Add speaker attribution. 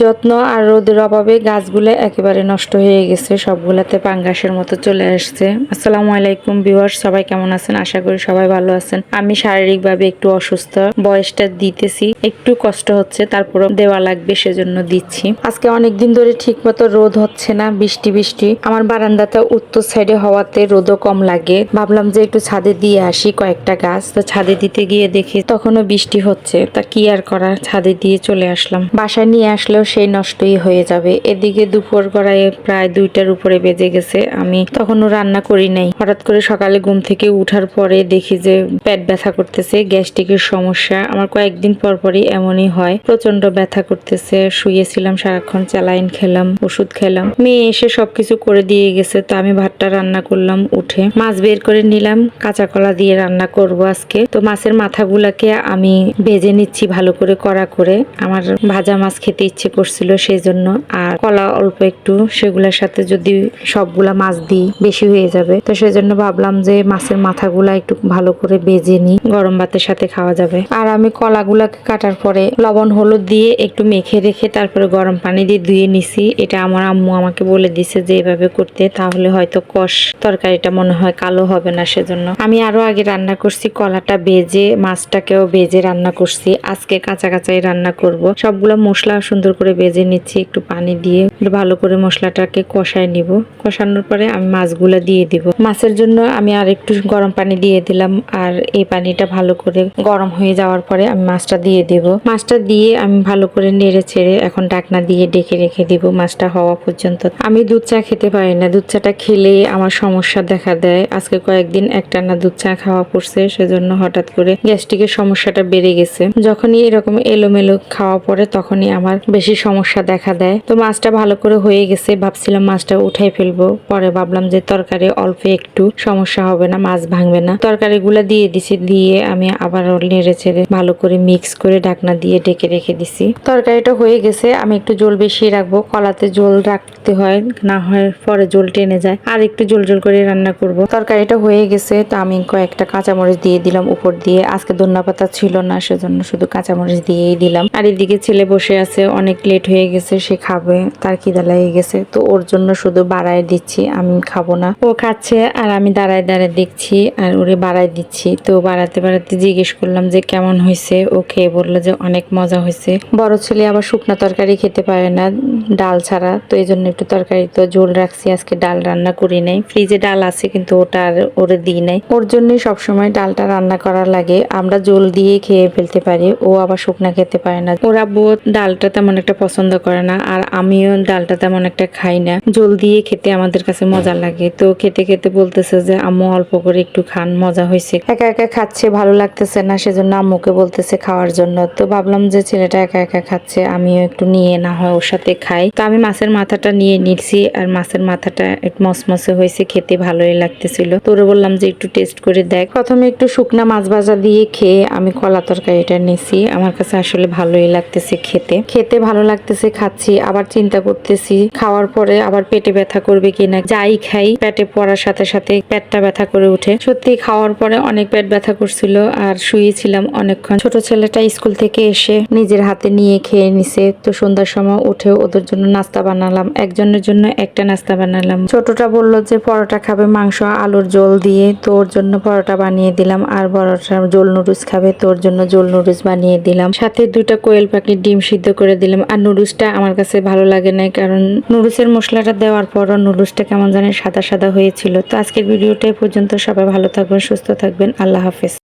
Speaker 1: যত্ন আর রোদের অভাবে গাছগুলো একেবারে নষ্ট হয়ে গেছে, সবগুলাতে পাঙ্গাসের মতো চলে আসছে। আসসালামু আলাইকুম ভিউয়ার্স, সবাই কেমন আছেন? আশা করি সবাই ভালো আছেন। আমি শারীরিকভাবে একটু অসুস্থ, বয়সটা দিতেছি, একটু কষ্ট হচ্ছে, তারপরও দেওয়া লাগবে সেজন্য দিচ্ছি। আজকে অনেকদিন ধরে ঠিক মতো রোদ হচ্ছে না, বৃষ্টি বৃষ্টি। আমার বারান্দাটা উত্তর সাইডে হওয়াতে রোদও কম লাগে। ভাবলাম যে একটু ছাদে দিয়ে আসি কয়েকটা গাছ। তো ছাদে দিতে গিয়ে দেখি তখনও বৃষ্টি হচ্ছে। তা কি আর করা? ছাদে দিয়ে চলে আসলাম। বাসায় নিয়ে আসলেও সেই নষ্টই হয়ে যাবে। এদিকে দুপুর গড়ায় প্রায় দুইটার উপরে বেজে গেছে। আমি তখনও রান্না করি নাই। হঠাৎ করে সকালে ঘুম থেকে উঠার পরে দেখি যে পেট ব্যথা করতেছে, গ্যাস্ট্রিকের সমস্যা। আমার কয়েকদিন পর পরই এমনই হয়। প্রচণ্ড ব্যথা করতেছে। শুয়েছিলাম, সারাক্ষণ চালাইন খেলাম, ওষুধ খেলাম। মেয়ে এসে সবকিছু করে দিয়ে গেছে, তো আমি ভাতটা রান্না করলাম উঠে। মাছ বের করে নিলাম, কাঁচা কলা দিয়ে রান্না করব আজকে। তো মাছের মাথাগুলাকে আমি ভেজে নিচ্ছি ভালো করে, কড়া করে। আমার ভাজা মাছ খেতে ইচ্ছে করছিল সেই জন্য আর কলা অল্প একটু, সেগুলোর সাথে যদি সবগুলা মাছ দিই, বেশি হয়ে যাবে। তো সেই জন্য ভাবলাম যে মাছের মাথাগুলা একটু ভালো করে ভেজে নিই, গরম ভাতের সাথে খাওয়া যাবে। আর আমি কলাগুলাকে কাটার পরে লবণ, হলুদ দিয়ে একটু মেখে রেখে তারপরে গরম পানি দিয়ে ধুয়ে নিছি। এটা আমার আম্মু আমাকে বলে দিছে যে এভাবে করতে, তাহলে হয়তো কষ তরকারিটা মনে হয় কালো হবে না সেজন্য। আমি আরও আগে রান্না করছি, কলাটা ভেজে মাছটাকেও ভেজে রান্না করছি। আজকে কাঁচা কাঁচাই রান্না করব। সবগুলো মশলা সুন্দর করে ভেজে নিচ্ছি, একটু পানি দিয়ে। একটু ভালো করে মশলাটাকে কষায় নিব। কষানোর পরে আমি মাছগুলো দিয়ে দিব। মাছের জন্য আমি আর একটু গরম পানি দিয়ে দিলাম আর এই পানিটা ভালো করে গরম হয়ে যাওয়ার পরে আমি মাছটা দিয়ে দেব। মাছটা দিয়ে আমি ভালো করে নেড়ে ছেড়ে এখন ডাকনা দিয়ে ডেকে রেখে দিব মাছটা হওয়া পর্যন্ত। আমি দুধ চা খেতে পারি না। দুধ চাটা খেলে আমার সমস্যা দেখা দেয়। আজকে কয়েকদিন একটানা দুধ চা খাওয়া পড়ছে, সেজন্য হঠাৎ করে গ্যাস্ট্রিকের সমস্যাটা বেড়ে গেছে। যখনই এরকম এলোমেলো খাওয়া পড়ে, তখনই আমার বেশি সমস্যা দেখা দেয়। তো মাছটা ভালো করে হয়ে গেছে। ভাবছিলাম মাছটা উঠাই ফেলব। পরে ভাবলাম যে তরকারি অল্প একটু, সমস্যা হবে না, মাছ ভাঙবে না। তরকারিগুলো দিয়ে দিছি, দিয়ে আমি আবার নেড়ে ছেড়ে ভালো করে মিক্স করে ঢাকনা দিয়ে ডেকে রেখে দিছি। তরকারিটা হয়ে গেছে। আমি একটু জল বেশি রাখব। কলাতে জল রাখতে হয়, না হয় পরে জল টেনে যায়। আর একটু জল জল করে রান্না করব। তরকারিটা হয়ে গেছে। তো আমি কয়েকটা কাঁচামরিচ দিয়ে দিলাম উপর দিয়ে। আজকে ধন্যা ছিল না, সেজন্য শুধু কাঁচামরিচ দিয়েই দিলাম। আর এদিকে ছেলে বসে আছে, অনেক লেট হয়ে গেছে, সে খাবে, তার খিদা লেগে গেছে। তো ওর জন্য শুধু বাড়ায় দিচ্ছি, আমি খাব না। ও খাচ্ছে আর আমি দাঁড়ায় দাঁড়ায় দেখছি আর ওরে বাড়ায় দিচ্ছি। তো বাড়াতে বাড়াতে জিজ্ঞেস করলাম যে কেমন হয়েছে? ও খেয়ে বলল যে অনেক মজা হয়েছে। বড় ছেলে আবার শুকনা তরকারি খেতে পারে না, ডাল ছাড়া। তো এই জন্য একটু তরকারি তো ঝোল রাখছি, আজকে ডাল রান্না করি নাই। ফ্রিজে ডাল আছে, কিন্তু ওটা আর ওরে দিই নাই। ওর জন্যই সবসময় ডালটা রান্না করা লাগে। আমরা জল দিয়ে খেয়ে ফেলতে পারি, ও আবার শুকনা খেতে পারে না। ওরা বোধ ডালটা তেমন একটা পছন্দ করে না, আর আমিও ডালটা তেমন একটা খাই না। জল দিয়ে খেতে আমাদের কাছে মজা লাগে। তো খেতে খেতে বলতেছে যে, আম্মু অল্প করে একটু খান, মজা হয়েছে একা একা খাচ্ছে, ভালো লাগতেছে না, সেজন্য আম্মুকে বলতেছে খাওয়ার জন্য। তো ভাবলাম যে, ছেলেটা একা একা খাচ্ছে, আমিও একটু নিয়ে না হয় ওর সাথে খাই। তো আমি মাছের মাথাটা নিয়ে নিচ্ছি আর মাছের মাথাটা একটু মসমসে হয়েছে, খেতে ভালোই লাগতেছিল। তোরে বললাম যে, একটু টেস্ট করে দেখ। প্রথমে একটু শুকনা মাছ ভাজা দিয়ে খেয়ে আমি কলা তরকারিটা নিছি। আমার কাছে আসলে ভালোই লাগতেছে খেতে। খেতে ভালো লাগতেছে, খাচ্ছি, আবার চিন্তা করতেছি, খাওয়ার পরে আবার পেটে ব্যথা করবে কিনা, যাই খাই, পেটে পড়ার সাথে সাথে পেটটা ব্যথা করে উঠে সত্যি খাওয়ার পরে অনেক পেট ব্যথা করছিল আর শুয়েছিলাম অনেকক্ষণ। ছোট ছেলেটা স্কুল থেকে এসে নিজের হাতে নিয়ে খেয়ে নিছে, তো সন্ধ্যার সময় উঠে ওদের জন্য নাস্তা বানালাম। একজনের জন্য একটা নাস্তা বানালাম। ছোটটা বলল যে, পরোটা খাবে, মাংস, আলুর জল দিয়ে তো ওর জন্য পরোটা বানিয়ে দিলাম, আর বড়টা জোল নুডলস খাবে, তোর জন্য জোল নুডলস বানিয়ে দিলাম। সাথে দুইটা কোয়েল পাখির ডিম সিদ্ধ করে দিলাম। আর নুডলসটা আমার কাছে ভালো লাগে না কারণ নুডলসের মশলাটা দেওয়ার পরও নুডলসটা কেমন জানি সাদা সাদা হয়েছিল। তো আজকের ভিডিওটা পর্যন্ত। সবাই ভালো থাকবেন, সুস্থ থাকবেন। আল্লাহ হাফেজ।